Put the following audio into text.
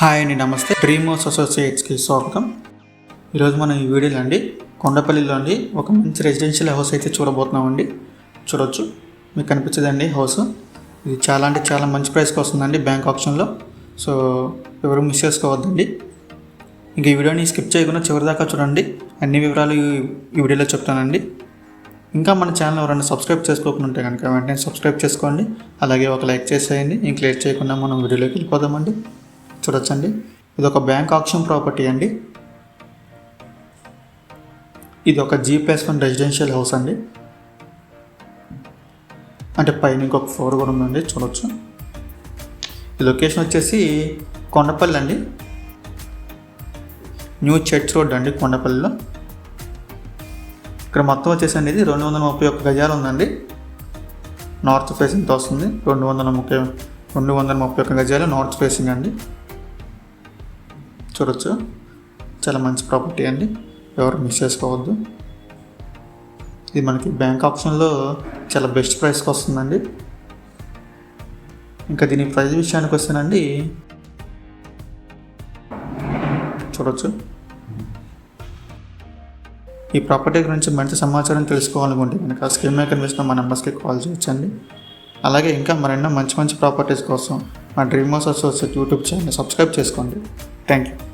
Hi అండి నమస్తే. Dream అసోసియేట్స్కి స్వాగతం. ఈరోజు మనం ఈ వీడియోలో అండి కొండపల్లిలో అండి ఒక మంచి రెసిడెన్షియల్ హౌస్ అయితే చూడబోతున్నామండి. చూడొచ్చు. మీకు కనిపించదండి హౌస్. ఇది చాలా అంటే చాలా మంచి ప్రైస్కి వస్తుందండి బ్యాంక్ ఆప్షన్లో. సో ఎవరు మిస్ చేసుకోవద్దండి. ఇంక ఈ వీడియోని స్కిప్ చేయకుండా చివరి దాకా చూడండి. అన్ని వివరాలు ఈ- ఈ వీడియోలో చెప్తానండి. ఇంకా మన ఛానల్ ఎవరైనా సబ్స్క్రైబ్ చేసుకోకుండా ఉంటే కనుక వెంటనే సబ్స్క్రైబ్ చేసుకోండి. అలాగే ఒక లైక్ చేసేయండి. ఇంక లేట్ చేయకుండా మనం వీడియోలోకి వెళ్ళిపోదామండి. చూడొచ్చండి. ఇది ఒక బ్యాంక్ ఆప్షన్ ప్రాపర్టీ అండి. ఇది ఒక G plus one residential house అండి. అంటే పైన ఇంకొక ఫ్లోర్ కూడా ఉందండి చూడొచ్చు. ఈ లొకేషన్ వచ్చేసి కొండపల్లి అండి. న్యూ చర్చ్ రోడ్ అండి కొండపల్లిలో. ఇక్కడ మొత్తం వచ్చేసండి ఇది రెండు వందల ముప్పై ఒక్క గజాలు ఉందండి. నార్త్ ఫేసింగ్తో వస్తుంది. రెండు వందల ముప్పై రెండు వందల ముప్పై ఒక్క గజాలు నార్త్ ఫేసింగ్ అండి. చూడొచ్చు. చాలా మంచి ప్రాపర్టీ అండి. ఎవరు మిస్ చేసుకోవద్దు. ఇది మనకి బ్యాంక్ ఆప్షన్లో చాలా బెస్ట్ ప్రైస్కి వస్తుందండి. ఇంకా దీని ప్రైస్ విషయానికి వస్తేనండి చూడొచ్చు. ఈ ప్రాపర్టీ గురించి మంచి సమాచారం తెలుసుకోవాలనుకుంటే ఆ స్కీమ్ మేకర్ వేసిన మా నెంబర్స్కి కాల్ చేయొచ్చండి. అలాగే ఇంకా మరెన్నో మంచి మంచి ప్రాపర్టీస్ కోసం మా dream house associate YouTube channel subscribe చేసుకోండి. Thank you